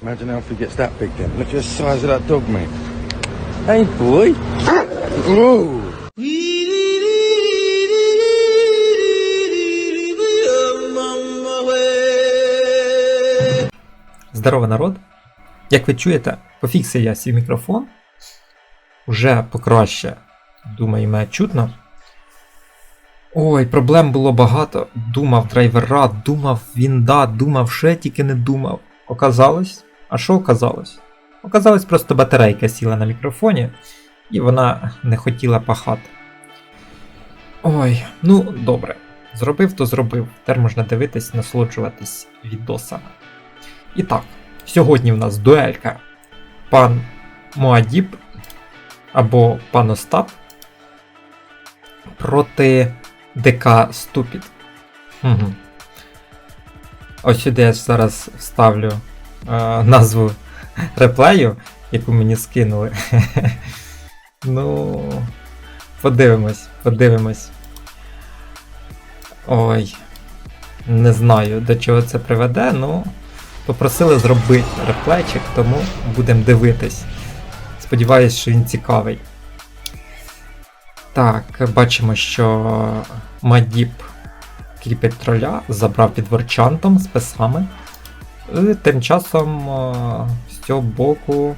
Imagine Alfie gets that big then. Look at the size of that dog, mate. Hey, boy. Whoa. Здорово, народ! Як ви чуєте, пофіксив я свій мікрофон. Уже покраще, думаю, мене чутно. Ой, проблем було багато. Думав драйвера, думав вінда, думав, я тільки не думав. Оказалось. А що оказалось? Оказалось, просто батарейка сіла на мікрофоні, і вона не хотіла пахати. Ой, ну добре. Зробив, то зробив. Тепер можна дивитись, насолоджуватись відосами. І так, сьогодні в нас дуелька пан Моадіб або пан Остап проти ДК Ступід. Угу. Ось сюди я зараз вставлю назву реплею, яку мені скинули. ну, подивимось, подивимось. Ой. Не знаю, до чого це приведе, ну. Попросили зробити реплейчик, тому будемо дивитись. Сподіваюсь, що він цікавий. Так, бачимо, що Мадіп кріпить троля, забрав під ворчантом з писами. І тим часом е, з цього боку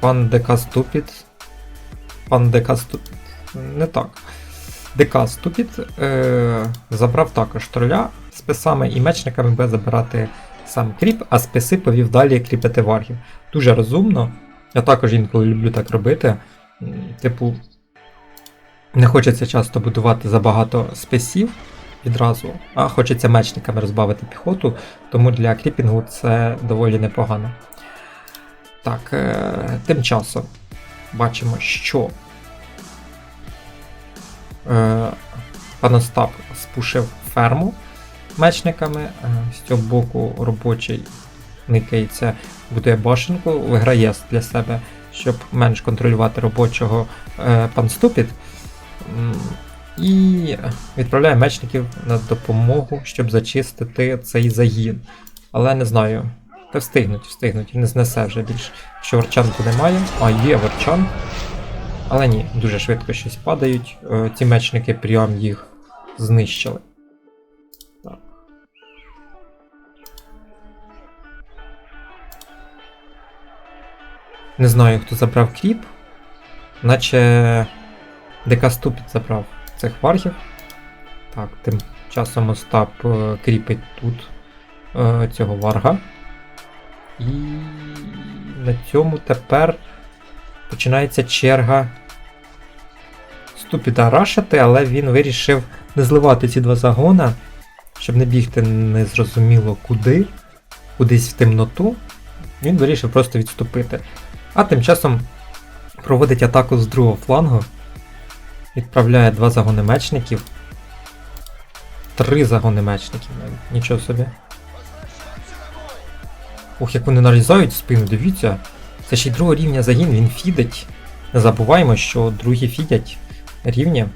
пан ДК Ступід. Пан ДК Ступід. Не так. ДК Ступід е, забрав також троля з писами і мечниками буде забирати сам кріп, а списи повів далі кріпити варгів. Дуже розумно. Я також інколи люблю так робити. Типу, не хочеться часто будувати забагато списів відразу, а хочеться мечниками розбавити піхоту, тому для кріпінгу це доволі непогано. Так, е, тим часом бачимо, що е, пан Остап спушив ферму мечниками. Е, З цього боку робочий никається, будує башенку, виграє для себе, щоб менш контролювати робочого е, пан Ступід. І відправляє мечників на допомогу, щоб зачистити цей загін. Але не знаю. Та встигнуть, встигнуть, не знесе вже більше. Що ворчанку немає, а є ворчан. Але ні, дуже швидко щось падають. Е, Ці мечники прям їх знищили. Так. Не знаю, хто забрав кріп. Наче ДК Ступід забрав цих варгів. Так, тим часом Остап е, кріпить тут е, цього варга. І на цьому тепер починається черга Ступіда рашити, але він вирішив не зливати ці два загона, щоб не бігти незрозуміло куди, кудись в темноту. Він вирішив просто відступити. А тим часом проводить атаку з другого флангу. Відправляє два загони мечників. Три загони мечників навіть. Нічого собі. Ох, як вони нарізають спину, дивіться. Це ще й другого рівня загін, він фідить. Не забуваємо, що другі фідять рівні.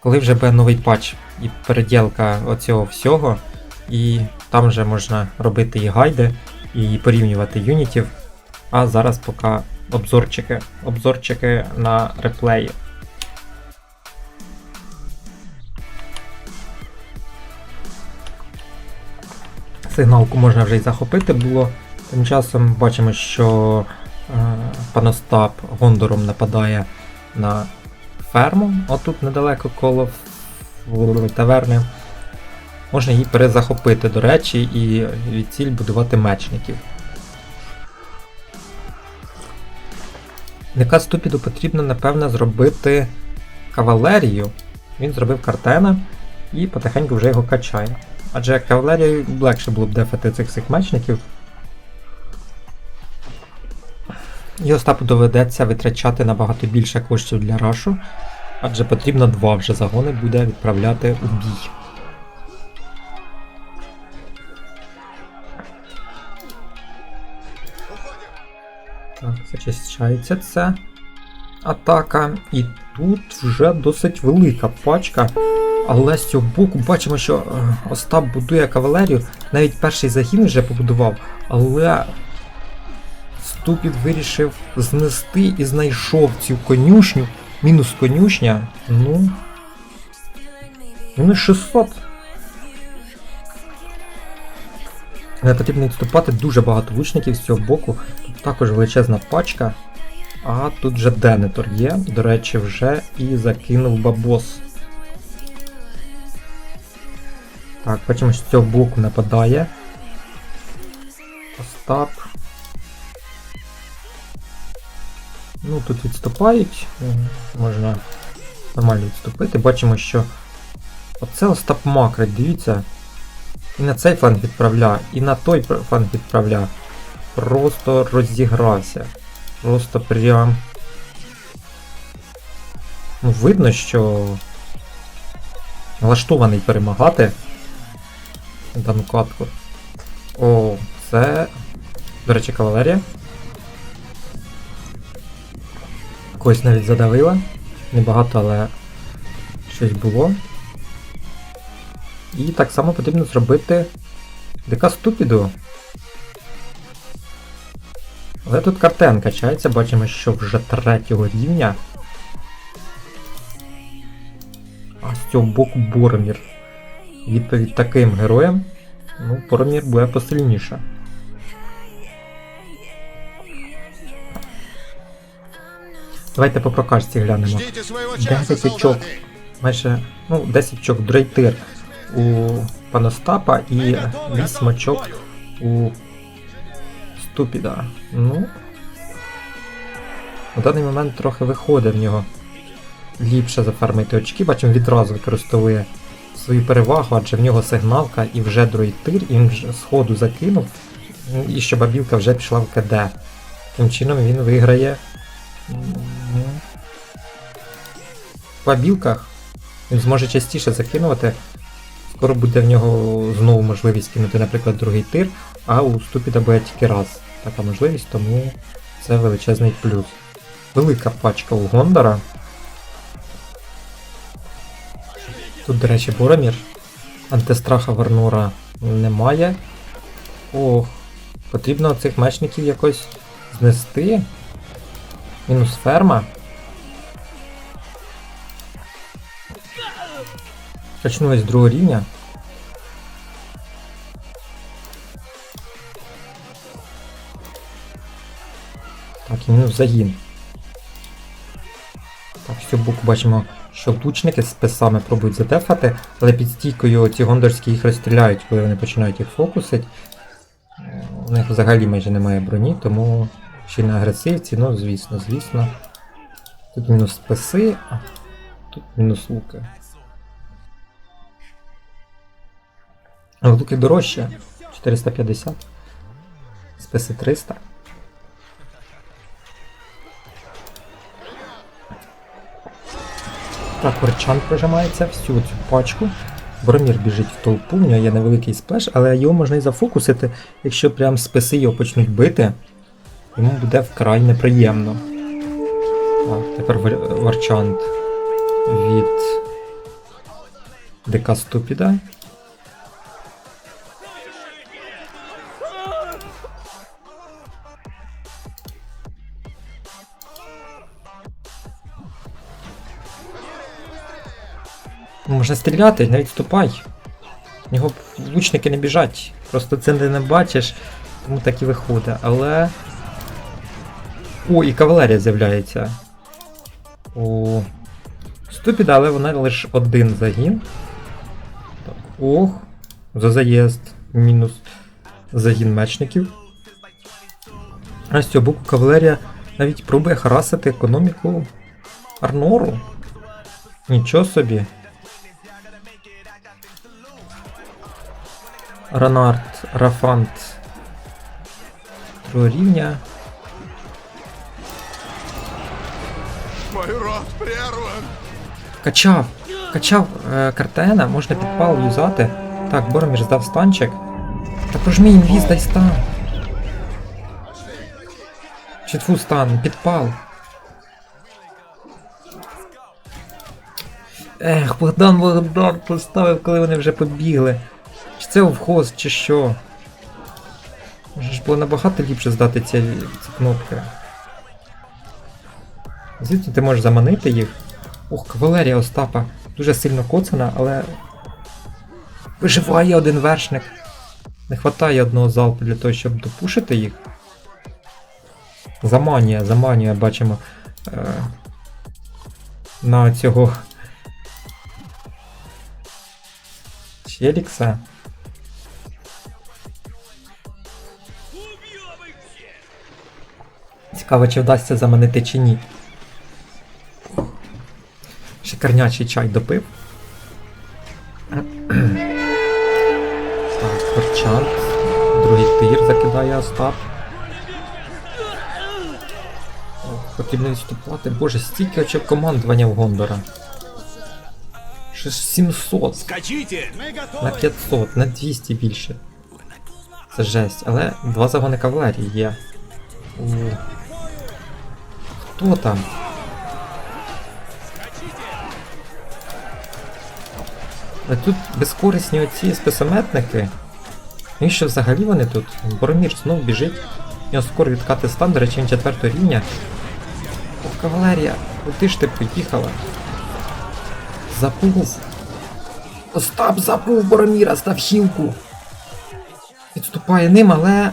Коли вже буде новий патч і переділка оцього всього, і там вже можна робити і гайди, і порівнювати юнітів. А зараз поки обзорчики. Обзорчики на реплеї. Сигналку можна вже й захопити було. Тим часом бачимо, що е, пан Остап Гондором нападає на ферму, отут недалеко коло таверни. Можна її перезахопити, до речі, і від ціль будувати мечників. Нека Ступіду потрібно, напевно, зробити кавалерію. Він зробив картена і потихеньку вже його качає. Адже кавалерію легше було б дефати цих всіх мечників. І Остапу доведеться витрачати набагато більше коштів для рашу, адже потрібно два вже загони буде відправляти у бій. Так, зачищається це атака. І тут вже досить велика пачка. Але з цього боку бачимо, що е, Остап будує кавалерію. Навіть перший загін вже побудував, але Ступід вирішив знести і знайшов цю конюшню. Мінус конюшня. Ну. Мінус 600. Не потрібно відступати дуже багато лучників з цього боку. Тут також величезна пачка. А тут вже Денетор є. До речі, вже і закинув бабос. Так, бачимо, що з цього боку нападає. Остап. Ну, тут відступають. Можна нормально відступити. Бачимо, що оце Остап макрить, дивіться. І на цей фланг відправля, і на той фланг відправля. Просто розігрався. Просто прям. Ну, видно, що налаштований перемагати дану катку. О, це. До речі, кавалерія. Когось навіть задавила. Небагато, але щось було. І так само потрібно зробити ДК ступіду. Але тут картен качається, бачимо, що вже третього рівня. А з цього боку Боромір. Відповідь таким героям. Ну, Боромір буде посильніше. Давайте по прокачці глянемо. 10 очок. Майже ну, 10 очок дрейтир у Паностапа і 8 очок у Ступіда. Ну. На даний момент трохи виходить в нього ліпше зафармити очки. Бачимо, відразу використовує свою перевагу, адже в нього сигналка і вже дройтир, і він сходу закинув. Ну, І що бабілка вже пішла в КД. Таким чином він виграє. м, По білках він зможе частіше закинувати. Скоро буде в нього знову можливість кинути, наприклад, другий тир, а у Ступіда буде тільки раз така можливість, тому це величезний плюс. Велика пачка у Гондора. Тут, до речі, Боромір. Антистраха Варнура немає. Ох, потрібно цих мечників якось знести. Мінус ферма. Качнулась з другого рівня. Так, і мінус загін. Так, цього боку бачимо, що лучники з списами пробують задефати, але під стійкою ці гондорські їх розстріляють, коли вони починають їх фокусити. У них взагалі майже немає броні, тому ще й на агресивці, ну звісно, звісно. Тут мінус списи, а тут мінус луки. А луки дорожче. 450. Списи 300. Так, Орчан прижимається всю цю пачку. Бромір біжить в толпу, в нього є невеликий сплеш, але його можна і зафокусити, якщо прям списи його почнуть бити. Йому буде вкрай неприємно. Так, тепер Вар- Варчант від ДК Ступіда. Можна стріляти, навіть ступай. В нього лучники не біжать. Просто це не бачиш, тому так і виходить. Але. О, і кавалерія з'являється. У Ступіда, але вона лише один загін. Так, ох. За заїзд. Мінус загін мечників. А з цього боку кавалерія навіть пробує харасити економіку Арнору. Нічого собі. Ранард, Рафант другого рівня. Мой рот прерван! Качав! Качав е, картена, можна підпал юзати. Так, Боромір здав станчик. Та прожми інвіз, дай стан. Чи тфу стан, підпал. Ех, Богдан Богдан поставив, коли вони вже побігли. Чи це вхоз, чи що? Може ж було набагато ліпше здати ці, ці кнопки. Звідси ти можеш заманити їх. Ох, кавалерія Остапа. Дуже сильно коцана, але. Виживає один вершник. Не хватає одного залпу для того, щоб допушити їх. Заманює, заманює, бачимо. Е, на цього. Челікса. Цікаво, чи вдасться заманити чи ні. Шикарнячий чай допив. Так, Корчант. Другий тир закидає Остап. Потрібно відступати. Боже, стільки очок командування в Гондора. Ще ж 700. Скачите! На 500, на 200 більше. Це жесть, але два загони кавалерії є. У. Хто там? Але тут безкорисні оці списометники. І що взагалі вони тут? Боромір знов біжить. У нього скоро відкати стан, до речі, він четвертого рівня. Ох, кавалерія, куди ж ти поїхала? Забув. Остап забув Бороміра, став хілку. Відступає ним, але.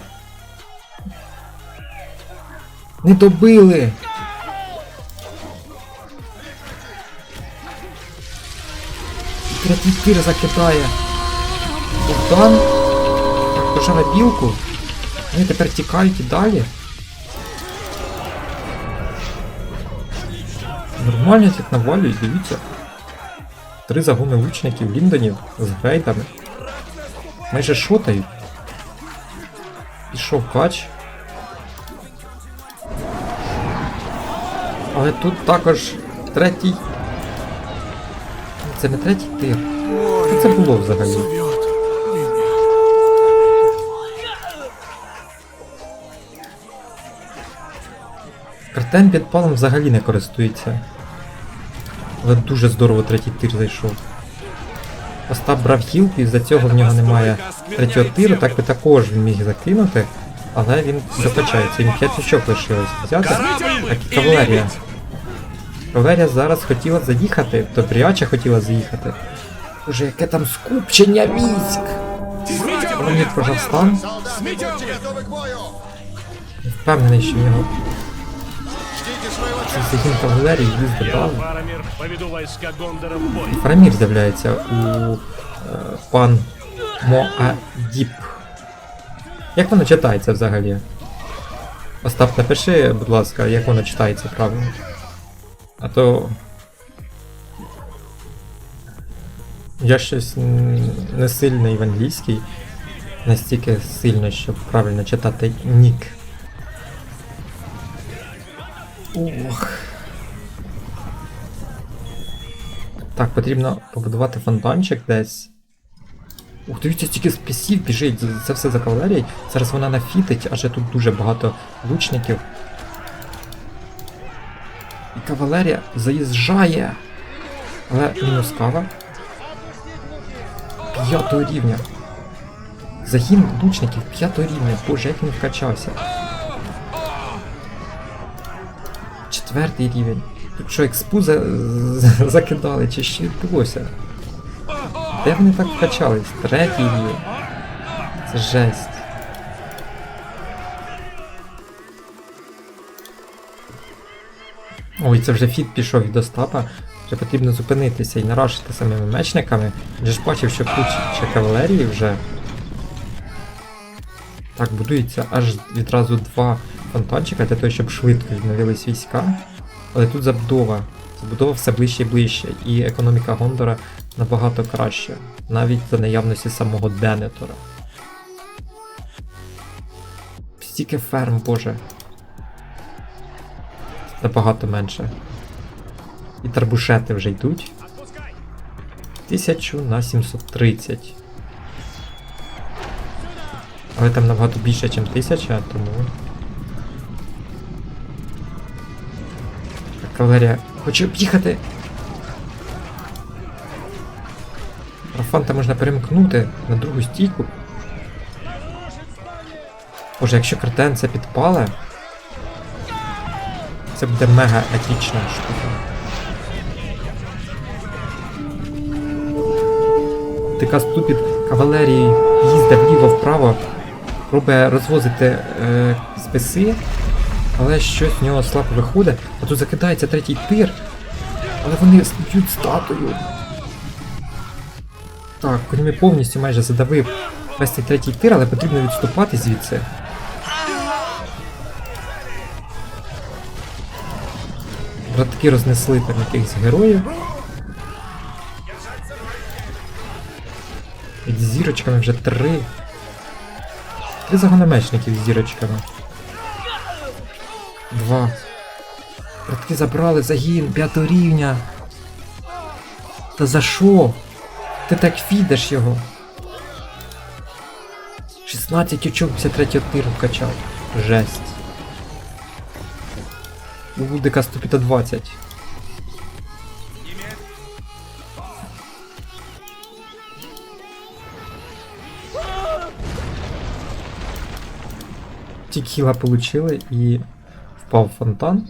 Не добили. Третій тир закидає. Богдан. Так, білку. Вони тепер тікають і далі. Нормально так навалюють, дивіться. Три загони лучників Ліндонів з грейдами. Майже шотають. Пішов кач. Але тут також третій. Це не третій тир. Що це було взагалі? Картен підпалом взагалі не користується. Але дуже здорово третій тир зайшов. Остап брав хілку, і з-за цього в нього немає третього тиру, так би також він міг закинути, але він закачається, їм 5 очок лишилось взяти. Так і кавалерія. Кавалерія зараз хотіла заїхати, добряче хотіла заїхати. Боже, яке там скупчення військ! Леонід прожав стан. Впевнений, що в нього загін кавалерії їздить Я, далі. Варамир, поведу войска Гондора в бой. Фарамір з'являється у е, пан Моадіп. Як воно читається взагалі? Остап, напиши, будь ласка, як воно читається правильно. А то. Я щось не сильний в англійській. Настільки сильно, щоб правильно читати нік. Ох. Так, потрібно побудувати фонтанчик десь. Ух, дивіться, стільки списів біжить, це все за кавалерією. Зараз вона нафітить, адже тут дуже багато лучників. Кавалерія заїжджає. Але мінус кава. П'ятого рівня. Загін лучників п'ятого рівня. Боже, як він вкачався. Четвертий рівень. Тут що, експу за... закидали, чи що відбулося? Де вони так вкачались? Третій рівень. Це жесть. Ой, це вже фіт пішов від Остапа. Вже потрібно зупинитися і нарашити самими мечниками. Вже ж бачив, що куча кавалерії вже. Так, будується аж відразу два фонтанчика для того, щоб швидко відновились війська. Але тут забудова. Забудова все ближче і ближче, і економіка Гондора набагато краще, навіть за наявності самого Денетора. Стільки ферм, боже. Набагато менше. І тарбушети вже йдуть. 1000 на 730. Але там набагато більше, ніж 1000, тому. Кавалерія хоче об'їхати. Рафанта можна перемкнути на другу стійку. Боже, якщо кретен це підпале, це буде мега епічна штука. Така ступід кавалерії їздить вліво-вправо, пробує розвозити е, списи, але щось в нього слабо виходить. А тут закидається третій тир, але вони б'ють статую. Так, Кузьми повністю майже задавив весь цей третій тир, але потрібно відступати звідси. Братки рознесли там якихось героїв. Під зірочками вже три. Три загономечників з зірочками. Два. Братки забрали загін п'ятого рівня. Та за що? Ти так фідеш його. 16 очок 53 тиру вкачав. Жесть. У Вудика 120. Тільки хіла получили і впав фонтан.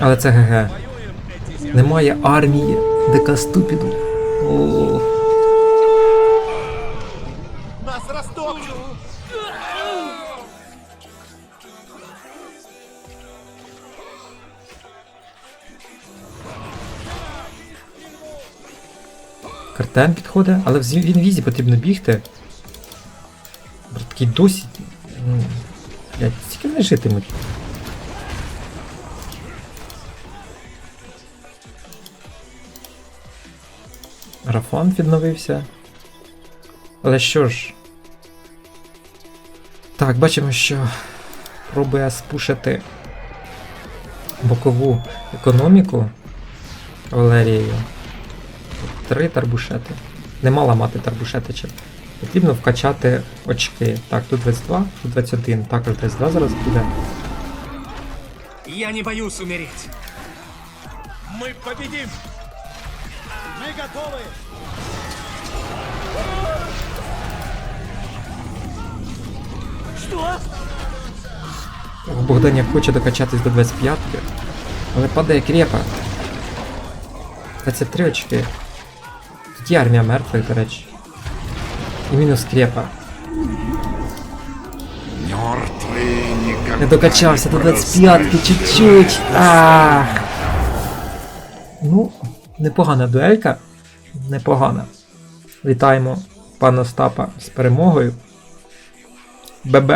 Але це ГГ. Немає армії Декаступіду. О, Картен підходить, але в інвізі потрібно бігти. Братки досі. м, Блять, стільки вони житимуть. Рафан відновився. Але що ж. Так, бачимо, що пробує спушити бокову економіку кавалерією Три тарбушети. Не мала мати тарбушетичів. Потрібно вкачати очки. Так, тут 22, тут 21. Також 22 зараз буде. Я не боюсь умереть. Мы победим! Мы готовы! Богданів хоче докачатись до 25, але падає крепа. 23 очки. Є армія мертвих, до речі. І мінус крепа. Не докачався до не 25 чуть-чуть. Ах. Ну, непогана дуелька. Непогана. Вітаємо пана Остапа з перемогою. ББ.